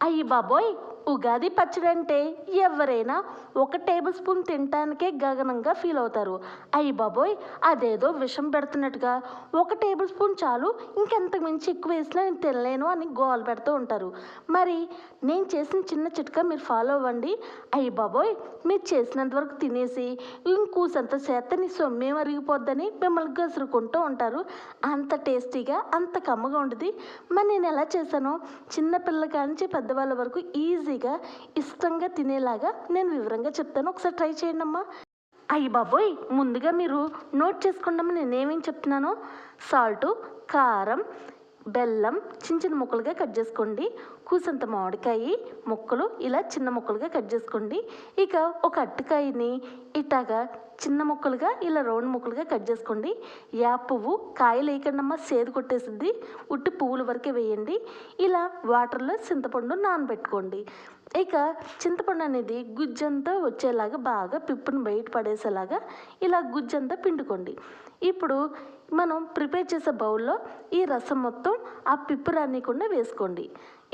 అయ్యి బాబోయ్ ఉగాది పచ్చడి అంటే ఎవరైనా ఒక టేబుల్ స్పూన్ తినటానికే గగనంగా ఫీల్ అవుతారు. అయ్యి బాబోయ్ అదేదో విషం పెడుతున్నట్టుగా. ఒక టేబుల్ స్పూన్ చాలు ఇంకెంత మించి ఎక్కువ వేసినా నేను తినలేను అని గోల పెడుతూ ఉంటారు. మరి నేను చేసిన చిన్న చిట్కా మీరు ఫాలో అవ్వండి. అయ్యి బాబోయ్ మీరు చేసినంత వరకు తినేసి ఇంకూసంత చేత నీ సొమ్మేం అరిగిపోద్దని మిమ్మల్ని గసురుకుంటూ ఉంటారు. అంత టేస్టీగా అంత కమ్మగా ఉంటుంది మరి నేను ఎలా చేశానో? చిన్నపిల్లల కానించి పెద్దవాళ్ళ వరకు ఈజీగా ఇష్టంగా తినేలాగా నేను వివరంగా చెప్తాను. ఒకసారి ట్రై చేయండి అమ్మా. అయ్యి బాబోయ్ ముందుగా మీరు నోట్ చేసుకుంటాము నేనేమేం చెప్తున్నానో. సాల్టు కారం బెల్లం చిన్న చిన్న ముక్కలుగా కట్ చేసుకోండి. కూసంత మామిడికాయ ముక్కలు ఇలా చిన్న ముక్కలుగా కట్ చేసుకోండి. ఇక ఒక అట్టకాయని ఇట్లాగా చిన్న ముక్కలుగా ఇలా రౌండ్ ముక్కలుగా కట్ చేసుకోండి. యా పువ్వు కాయలు వేయకండమ్మా సేదు కొట్టేసింది ఉట్టి పువ్వుల వరకే వేయండి. ఇలా వాటర్లో చింతపండు నానబెట్టుకోండి. ఇక చింతపండు అనేది గుజ్జంతా వచ్చేలాగా బాగా పిప్పును బయట పడేసేలాగా ఇలా గుజ్జంతా పిండుకోండి. ఇప్పుడు మనం ప్రిపేర్ చేసే బౌల్లో ఈ రసం మొత్తం ఆ పిప్పు రానికుండా వేసుకోండి.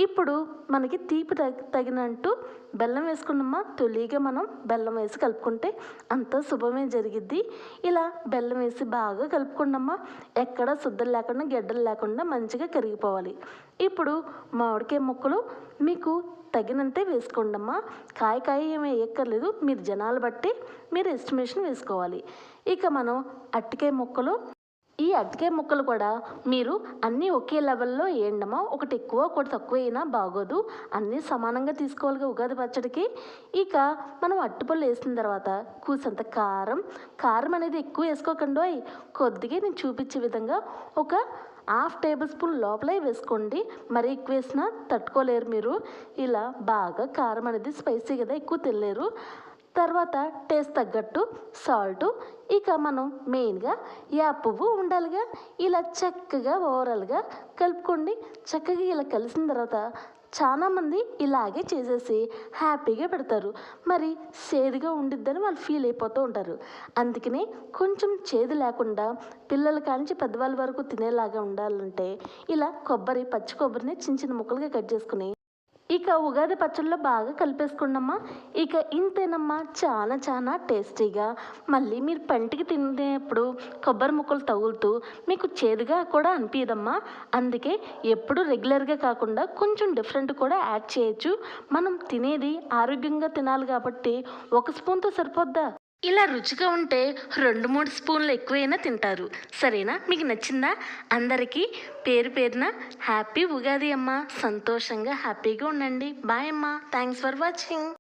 ఇప్పుడు మనకి తీపి తగ- తగినట్టు బెల్లం వేసుకున్నామా? తొలిగా మనం బెల్లం వేసి కలుపుకుంటే అంత శుభమే జరిగిద్ది. ఇలా బెల్లం వేసి బాగా కలుపుకున్నామా? ఎక్కడ శుద్ధం లేకుండా గెడ్డలు లేకుండా మంచిగా కరిగిపోవాలి. ఇప్పుడు మామిడికాయ ముక్కలు మీకు తగినంతే వేసుకోండమ్మా. కాయ కాయ ఏమీ వేయక్కర్లేదు. మీరు జనాలు బట్టి మీరు ఎస్టిమేషన్ వేసుకోవాలి. ఇక మనం అట్టికాయ ముక్కలు ఈ అరటికాయ ముక్కలు కూడా మీరు అన్నీ ఒకే లెవెల్లో వేయండమా ఒకటి ఎక్కువ ఒకటి తక్కువ అయినా బాగోదు. అన్నీ సమానంగా తీసుకోవాలిగా ఉగాది పచ్చడికి. ఇక మనం అట్టుపళ్ళు వేసిన తర్వాత కూసంత కారం. కారం అనేది ఎక్కువ వేసుకోకండి కొద్దిగా నేను చూపించే విధంగా ఒక హాఫ్ టేబుల్ స్పూన్ లోపలే వేసుకోండి. మరి ఎక్కువ వేసినా తట్టుకోలేరు మీరు. ఇలా బాగా కారం అనేది స్పైసీ కదా ఎక్కువ తినలేరు. తర్వాత టేస్ట్ తగ్గట్టు సాల్ట్. ఇక మనం మెయిన్గా యా పువ్వు ఉండాలిగా. ఇలా చక్కగా ఓవరాల్గా కలుపుకోండి. చక్కగా ఇలా కలిసిన తర్వాత చాలామంది ఇలాగే చేసేసి హ్యాపీగా పెడతారు. మరి సేదుగా ఉండిద్దని వాళ్ళు ఫీల్ అయిపోతూ ఉంటారు. అందుకనే కొంచెం చేదు లేకుండా పిల్లల కానించి పెద్దవాళ్ళ వరకు తినేలాగా ఉండాలంటే ఇలా కొబ్బరి పచ్చి కొబ్బరిని చిన్న చిన్న ముక్కలుగా కట్ చేసుకుని ఇక ఉగాది పచ్చళ్ళలో బాగా కలిపేసుకున్నామ్మా ఇక ఇంతేనమ్మా చాలా చాలా టేస్టీగా. మళ్ళీ మీరు పంటికి తినేప్పుడు కొబ్బరి ముక్కలు తగులుతూ మీకు చేదుగా కూడా అనిపించదమ్మా అందుకే ఎప్పుడు రెగ్యులర్గా కాకుండా కొంచెం డిఫరెంట్ కూడా యాడ్ చేయొచ్చు. మనం తినేది ఆరోగ్యంగా తినాలి కాబట్టి ఒక స్పూన్తో సరిపోద్దా? ఇలా రుచిగా ఉంటే రెండు మూడు స్పూన్లు ఎక్కువైనా తింటారు. సరేనా? మీకు నచ్చిందా? అందరికీ పేరు పేరున హ్యాపీ ఉగాది అమ్మ. సంతోషంగా హ్యాపీగా ఉండండి. బాయ్ అమ్మ. Thanks for watching.